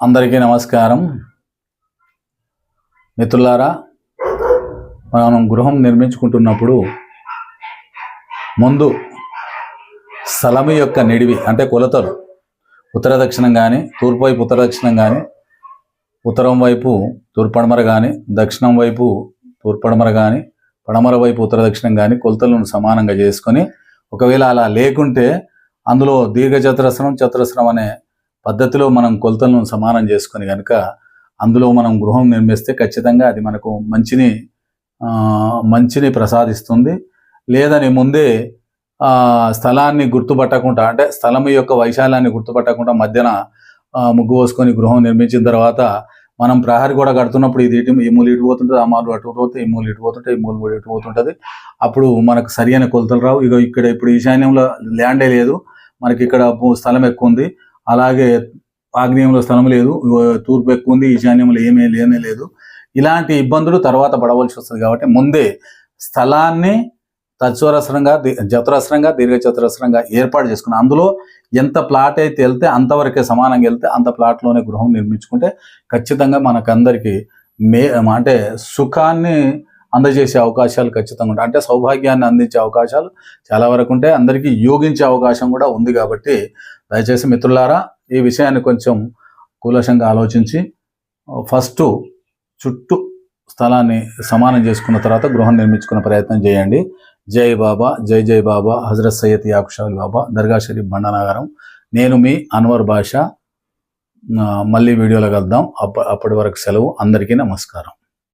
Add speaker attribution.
Speaker 1: అందరికీ నమస్కారం. మిత్రులారా మనం గృహం నిర్మించుకుంటున్నప్పుడు ముందు స్థలము యొక్క నిడివి అంటే కొలతలు ఉత్తర దక్షిణం కానీ తూర్పు వైపు ఉత్తర దక్షిణం కానీ ఉత్తరం వైపు తూర్పడమర కానీ దక్షిణం వైపు తూర్పడమర కానీ పడమర వైపు ఉత్తర దక్షిణం కానీ కొలతలను సమానంగా చేసుకొని ఒకవేళ అలా లేకుంటే అందులో దీర్ఘచతురస్రం చతురస్రం అనే పద్ధతిలో మనం కొలతలను సమానం చేసుకొని కనుక అందులో మనం గృహం నిర్మిస్తే ఖచ్చితంగా అది మనకు మంచిని మంచిని ప్రసాదిస్తుంది. లేదని ముందే స్థలాన్ని గుర్తుపట్టకుండా అంటే స్థలం యొక్క వైశాల్యాన్ని గుర్తుపట్టకుండా మధ్యన ముగ్గు పోసుకొని గృహం నిర్మించిన తర్వాత మనం ప్రహరీ కూడా కడుతున్నప్పుడు ఇది ఇటు ఈ మూలు ఇటు పోతుంటుంది ఆ మూలు అటు పోతే ఈ మూలు ఇటు పోతుంటే ఈ మూలు కూడా ఇటు పోతుంటుంది. అప్పుడు మనకు సరి అయిన కొలతలు రావు. ఇక ఇక్కడ ఇప్పుడు ఈశాన్యంలో ల్యాండే లేదు. మనకి ఇక్కడ స్థలం ఎక్కువ ఉంది. అలాగే ఆగ్నేయంలో స్థలం లేదు తూర్పు ఎక్కువ ఉంది ఈశాన్యంలో ఏమీ లేనే లేదు. ఇలాంటి ఇబ్బందులు తర్వాత పడవలసి వస్తుంది కాబట్టి ముందే స్థలాన్ని తత్వరసరంగా చతురస్రంగా దీర్ఘ చతురస్రంగా ఏర్పాటు చేసుకున్నాం అందులో ఎంత ప్లాట్ అయితే వెళ్తే అంతవరకే సమానంగా వెళ్తే అంత ప్లాట్లోనే గృహం నిర్మించుకుంటే ఖచ్చితంగా మనకందరికీ మే అంటే సుఖాన్ని అందజేసే అవకాశాలు ఖచ్చితంగా ఉంటాయి. అంటే సౌభాగ్యాన్ని అందించే అవకాశాలు చాలా వరకు ఉంటాయి. అందరికీ యోగించే అవకాశం కూడా ఉంది కాబట్టి దయచేసి మిత్రులారా ఈ విషయాన్ని కొంచెం కూలశంగా ఆలోచించి ఫస్ట్ చుట్టూ స్థలాన్ని సమానం చేసుకున్న తర్వాత గృహం నిర్మించుకునే ప్రయత్నం చేయండి. జై బాబా జై జై బాబా హజరత్ సయ్యద్ యాకుషాల్ బాబా దర్గా షరీఫ్ బండనగరం నేను మీ అన్వర్ భాష మళ్ళీ వీడియోలో కలుద్దాం. అప్ప అప్పటి వరకు సెలవు. అందరికీ నమస్కారం.